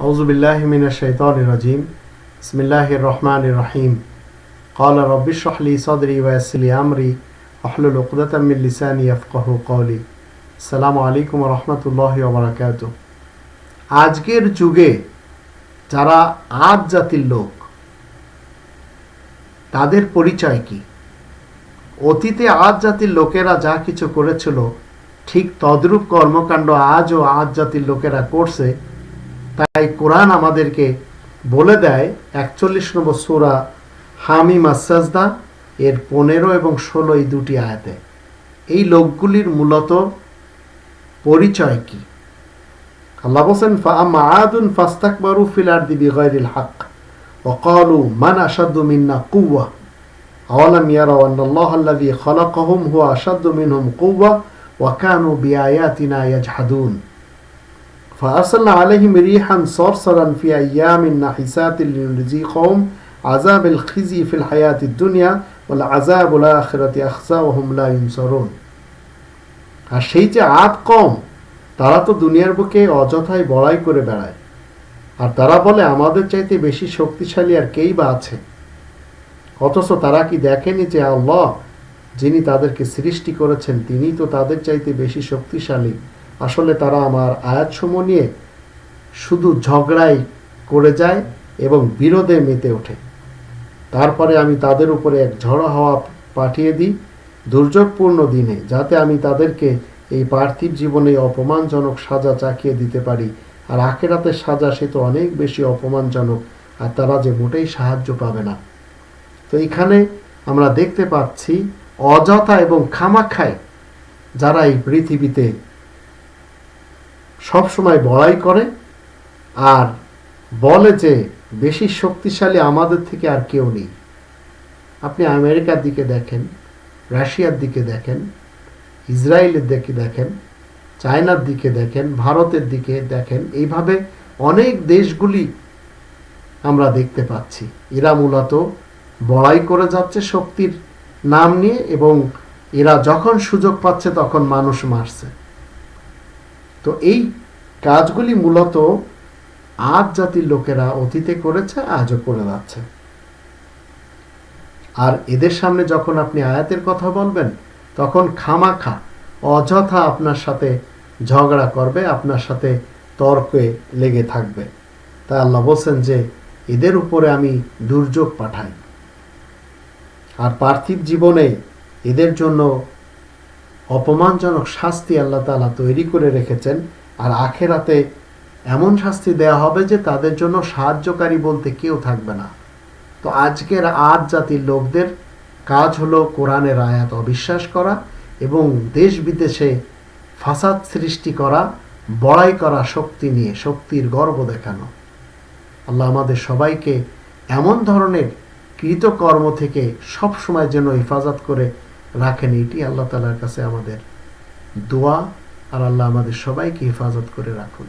أعوذ بالله من الشيطان الرجيم بسم الله الرحمن الرحيم قال رب اشرح لي صدري ويسر لي أمري واحلل عقدة من لساني يفقه قولي السلام عليكم ورحمة الله وبركاته আজকের যুগে যারা আজ জাতির লোক তাদের পরিচয় কি অতীতে আজ জাতির লোকেরা যা কিছু করেছিল ঠিক তদ্রূপ কর্মকাণ্ড আজও আজ জাতির লোকেরা করছে তাই কোরআন আমাদেরকে বলে দেয় একচল্লিশ নম্বর সুরা হামি মাসাজদা এর পনেরো এবং ষোলো এই দুটি আয়াতে এই লোকগুলির মূলত পরিচয় কি আল্লাহ বলছেন ফাআম্মা আদুন ফাস্তাকবারু ফিল আরদি বিগাইরিল হক وقالوا من أشد منا قوة أولم يروا أن الله الذي خلقهم هو أشد منهم قوة وكانوا بآياتنا يجحدون فأرسلنا عليهم ريحا صرصرا في أيام نحسات لنذيقهم عذاب الخزي في الحياة الدنيا والعذاب الآخرة أخزى وهم لا ينصرون আর সেই যে আদ কম তারা তো দুনিয়ার বুকে অযথাই বড়াই করে বেড়ায় আর তারা বলে আমাদের চাইতে বেশি শক্তিশালী আর কেই বা আছে অথচ তারা কি দেখেনি যে আল্লাহ যিনি তাদেরকে সৃষ্টি করেছেন তিনি তো তাদের চাইতে বেশি শক্তিশালী আসলে তারা আমার আয়াতসমূহ নিয়ে শুধু ঝগড়াই করে যায় এবং বিরোধে মেতে ওঠে। তারপরে আমি তাদের উপরে এক ঝড়ো হাওয়া পাঠিয়ে দিই দুর্যোগপূর্ণ দিনে, যাতে আমি তাদেরকে এই পার্থিব জীবনে অপমানজনক সাজা চাকিয়ে দিতে পারি। আর আখেরাতের সাজা সে তো অনেক বেশি অপমানজনক, আর তারা যে মোটেই সাহায্য পাবে না। তো এখানে আমরা দেখতে পাচ্ছি অযথা এবং খামাখায় যারা এই পৃথিবীতে সবসময় বড়াই করে, আর বলে যে বেশি শক্তিশালী আমাদের থেকে আর কেউ নেই। আপনি আমেরিকার দিকে দেখেন, রাশিয়ার দিকে দেখেন, ইসরায়েলের দিকে দেখেন, চায়নার দিকে দেখেন, ভারতের দিকে দেখেন, এইভাবে অনেক দেশগুলি আমরা দেখতে পাচ্ছি। এরা মূলত বড়াই করে যাচ্ছে শক্তির নাম নিয়ে এবং এরা যখন সুযোগ পাচ্ছে তখন মানুষ মারছে। তো এই কাজগুলি মূলত আজ জাতির লোকেরা অতীতে করেছে, আজও করে যাচ্ছে। আর এদের সামনে যখন আপনি আয়াতের কথা বলবেন, তখন খামাখা, অযথা আপনার সাথে ঝগড়া করবে, আপনার সাথে তর্কে লেগে থাকবে। তাই আল্লাহ বলছেন যে, এদের উপরে আমি দুর্যোগ পাঠাই। আর পার্থিব জীবনে এদের জন্য অপমানজনক শাস্তি আল্লাহ তালা তৈরি করে রেখেছেন। আর আখেরাতে এমন শাস্তি দেয়া হবে যে তাদের জন্য সাহায্যকারী বলতে কেউ থাকবে না। তো আজকের আজ জাতির লোকদের কাজ হলো কোরআনের আয়াত অবিশ্বাস করা এবং দেশ বিদেশে ফাসাদ সৃষ্টি করা, বড়াই করা শক্তি নিয়ে শক্তির গর্ব দেখানো। আল্লাহ আমাদের সবাইকে এমন ধরনের কৃতকর্ম থেকে সব সময় যেন হেফাজত করে রাখেন, এটি আল্লাহ তালার কাছে আমাদের দোয়া। আর আল্লাহ আমাদের সবাইকে হেফাজত করে রাখুন।